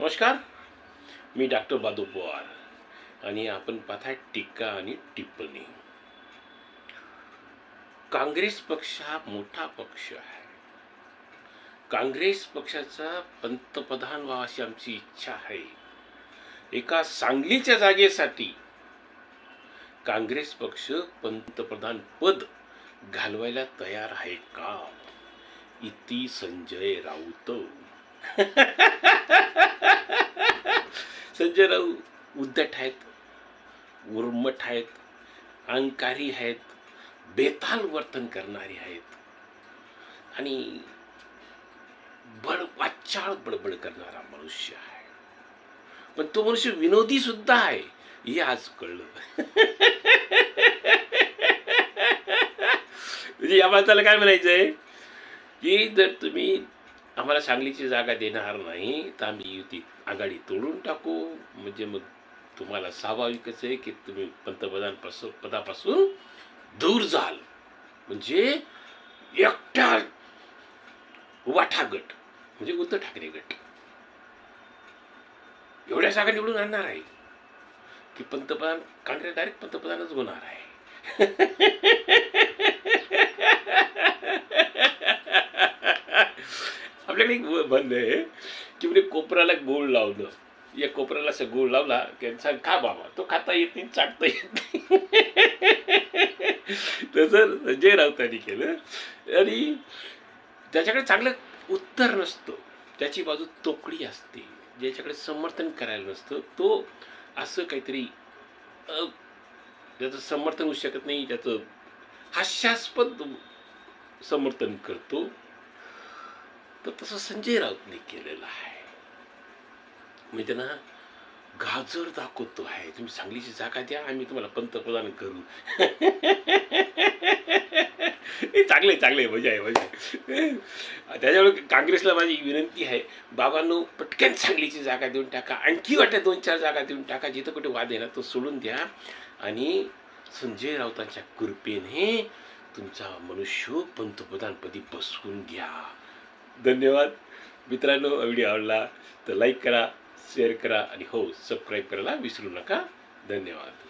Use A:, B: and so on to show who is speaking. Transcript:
A: नमस्कार मी डॉक्टर बादू पवार आणि आपण पाहताय टीका आणि टिप्पणी. काँग्रेस पक्ष हा मोठा पक्ष आहे. काँग्रेस पक्षाचा पंतप्रधान व्हावा अशी आमची इच्छा आहे. एका सांगलीच्या जागेसाठी काँग्रेस पक्ष पंतप्रधान पद घालवायला तयार आहे का? इति संजय राऊत. संजय राऊत उद्धट आहेत उर्मट आहेत अहंकारी आहेत बेताल वर्तन करणारे आहेत. आणि बड वाचाळ बडबड करणारा मनुष्य आहे. पण तो मनुष्य विनोदी सुद्धा आहे हे आज कळलं. म्हणजे या माणसाला काय म्हणायचंय? की जर तुम्ही आम्हाला सांगलीची जागा देणार नाही तर आम्ही युती आघाडी तोडून टाकू. म्हणजे मग तुम्हाला स्वाभाविकच आहे की तुम्ही पंतप्रधान पदापासून दूर जाल. म्हणजे एकटा वाठा गट म्हणजे उद्धव ठाकरे गट. एवढ्या जागा निवडून आणणार आहे. की पंतप्रधान काँग्रेस डायरेक्ट पंतप्रधानच होणार आहे. आपल्याकडे एक म्हणणं आहे. की म्हणजे कोपऱ्याला गोळ लावलं. या कोपऱ्याला असं गोळ लावला की सांग खा बाबा. तो खाता येत नाही चाटता येत नाही. तसं संजय राऊतांनी केलं. आणि त्याच्याकडे चांगलं उत्तर नसतं. त्याची बाजू तोकडी असते. ज्याच्याकडे समर्थन करायला नसतं. तो असं काहीतरी त्याचं समर्थन होऊ शकत नाही त्याचं हास्यास्पद समर्थन करतो. तर तसं संजय राऊतने केलेलं आहे. म्हणजे मी त्यांना गाजर दाखवतो आहे. तुम्ही सांगलीची जागा द्या आम्ही तुम्हाला पंतप्रधान करू. चांगले चांगले मजा आहे मजा आहे. त्याच्यामुळे काँग्रेसला माझी विनंती आहे बाबांनो पटकन सांगलीची जागा देऊन टाका. आणखी वाट्या दोन चार जागा देऊन टाका. जिथं कुठे वाद आहे ना तो सोडून द्या. आणि संजय राऊतांच्या कृपेने तुमचा मनुष्य पंतप्रधानपदी बसवून घ्या. धन्यवाद. मित्रांनो व्हिडिओ आवडला तर लाईक करा शेअर करा आणि हो सबस्क्राईब करायला विसरू नका. धन्यवाद.